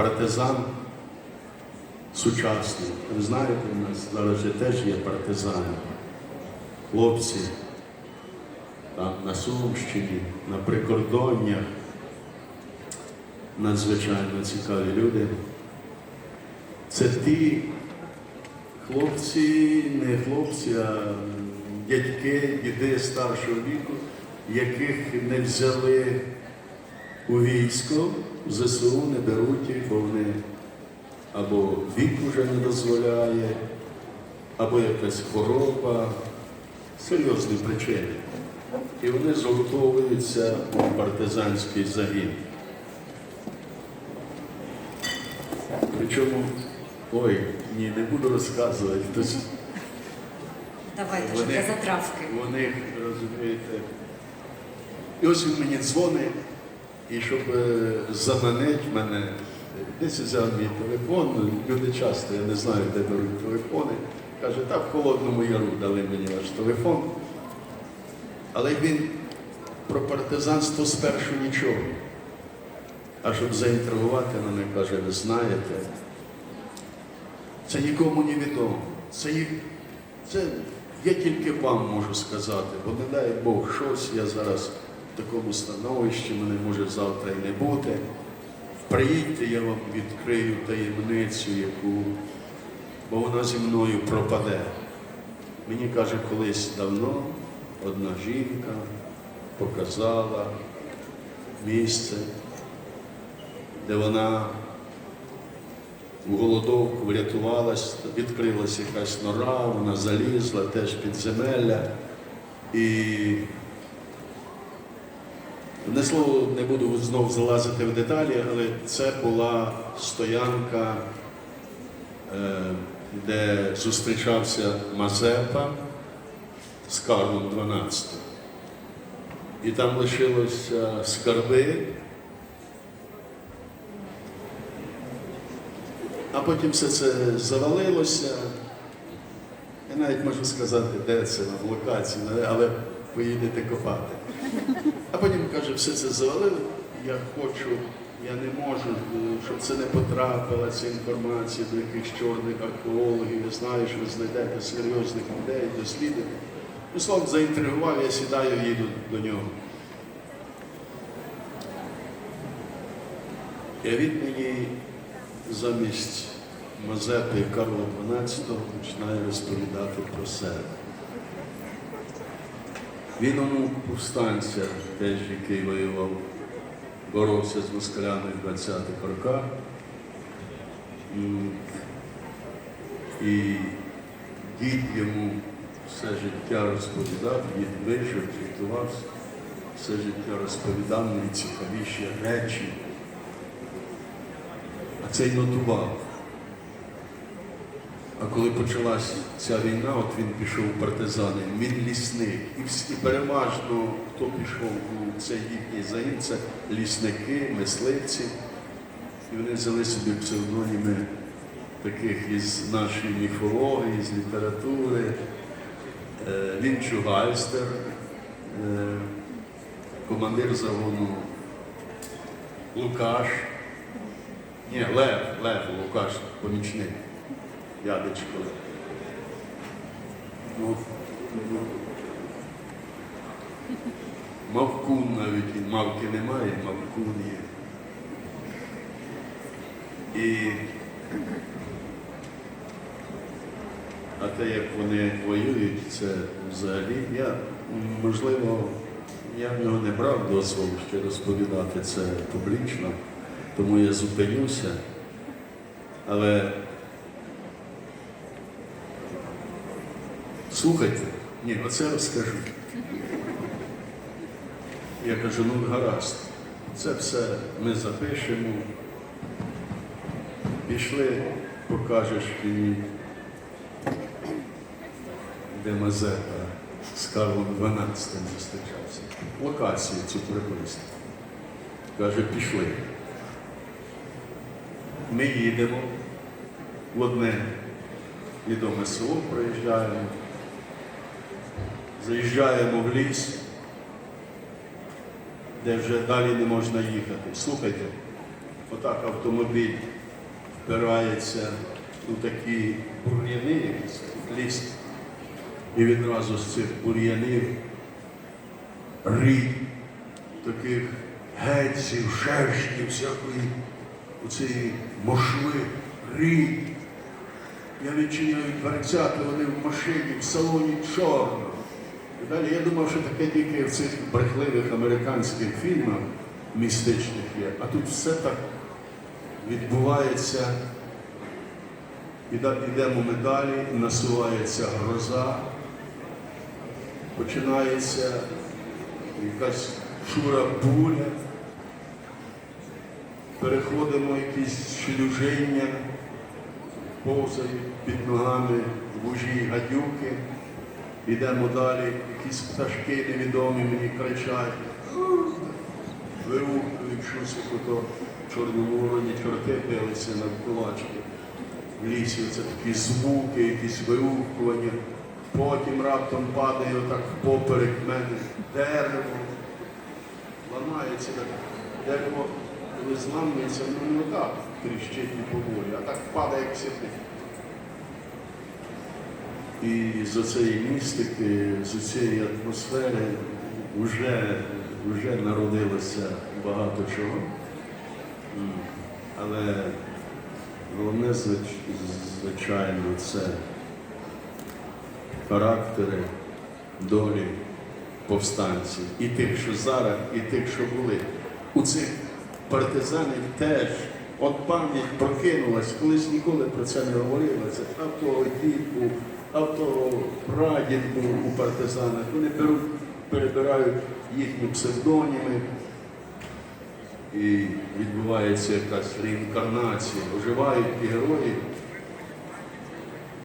партизан сучасний. Ви знаєте, у нас зараз же теж є партизани. Хлопці там, на Сумщині, на прикордоннях. Надзвичайно цікаві люди. Це ті хлопці, не хлопці, а дядьки, діди старшого віку, яких не взяли у військо, в ЗСУ не беруть бо вони або вік вже не дозволяє, або якась хвороба, серйозні причини. І вони зготовуються у партизанський загін. Причому, ой, ні, не буду розказувати. Давайте Вони- для затравки. Вони, розумієте. І ось він мені дзвонить, і щоб е, заманити мене, десь взяв мій телефон, люди часто, я не знаю, де беруть телефони. Каже, та в Холодному Яру дали мені ваш телефон. Але він про партизанство спершу нічого. А щоб заінтригувати мене, каже, ви знаєте, це нікому не відомо. Це, це я тільки вам можу сказати, бо не дай Бог щось, я зараз такому становищі, мене може завтра і не бути. Приїдьте, я вам відкрию таємницю, яку, бо вона зі мною пропаде. Мені каже, колись давно одна жінка показала місце, де вона у голодовку врятувалась, відкрилася якась нора, вона залізла теж підземелля. І не слово не буду знов залазити в деталі, але це була стоянка, е, де зустрічався Мазепа з Карлом XII. І там лишилося скарби. А потім все це завалилося. Я навіть можу сказати, де це на локації, але поїдете копати. А потім каже, все це завалили. Я хочу, я не можу, щоб це не потрапила ця інформація до якихось чорних археологів. Я знаю, що ви знайдете серйозних людей, дослідників. Ну, словом, заінтригував, я сідаю, їду до нього. І він мені замість Мазепи Карла XII починає розповідати про себе. Він онук повстанця, теж який воював, боровся з москалями в 20-х роках. І дід йому все життя розповідав, дід вижив, жартувався, все життя розповідав найцікавіші речі. А цей нотував. А коли почалась ця війна, от він пішов у партизани, він лісник. І всі переважно, хто пішов у цей їхній загін, це лісники, мисливці. І вони взяли собі псевдоніми таких із нашої міфології, з літератури. Е, Він Чугайстер, е, командир загону Лукаш. Ні, Лев, Лев, Лукаш, помічник. Ядечко. Ну, ну, Мавкун навіть, мавки немає, мавкун є. І а те, як вони воюють, це взагалі, я, можливо, я в нього не брав дозволу ще розповідати це публічно, тому я зупинюся. Але слухайте, ні, оце розкажу. Я кажу, ну гаразд, це все ми запишемо. Пішли, покажеш мені, де Мазепа з Карлом XII зустрічався. Локацію цю приблизно. Каже, пішли. Ми їдемо в одне відоме село, проїжджаємо, заїжджаємо в ліс, де вже далі не можна їхати. Слухайте, отак автомобіль впирається у такі бур'яни, якісь ліс, і відразу з цих бур'янів рій таких гетців, шершнів, всякої оцієї мошви, рій. Я відчиняю дверцята, вони в машині, в салоні чорно. Далі я думав, що таке тільки в цих брехливих американських фільмах містичних є. А тут все так відбувається. Іде- Йдемо ми далі, насувається гроза, починається якась шура буря, переходимо якісь шлюжиння, повзають під ногами вужі гадюки, йдемо далі, якісь пташки невідомі мені кричать, вирухують щось, ото вороні чорти билися навколачки. В лісі це такі звуки, якісь вирухування. Потім раптом падає отак поперек мене дерево, ламається так. Дерево, коли зламується, воно не отак тріщить і поволі, а так падає як сіти. І з цієї містики, з цієї атмосфери вже, вже народилося багато чого. Але головне, звичайно, це характери, долі повстанців. І тих, що зараз, і тих, що були. У цих партизанів теж от пам'ять прокинулась, колись ніколи про це не говорилося. А в того дід був, а в того прадід у партизанах. Вони беруть, перебирають їхні псевдоніми. І відбувається якась реінкарнація, оживають ті герої,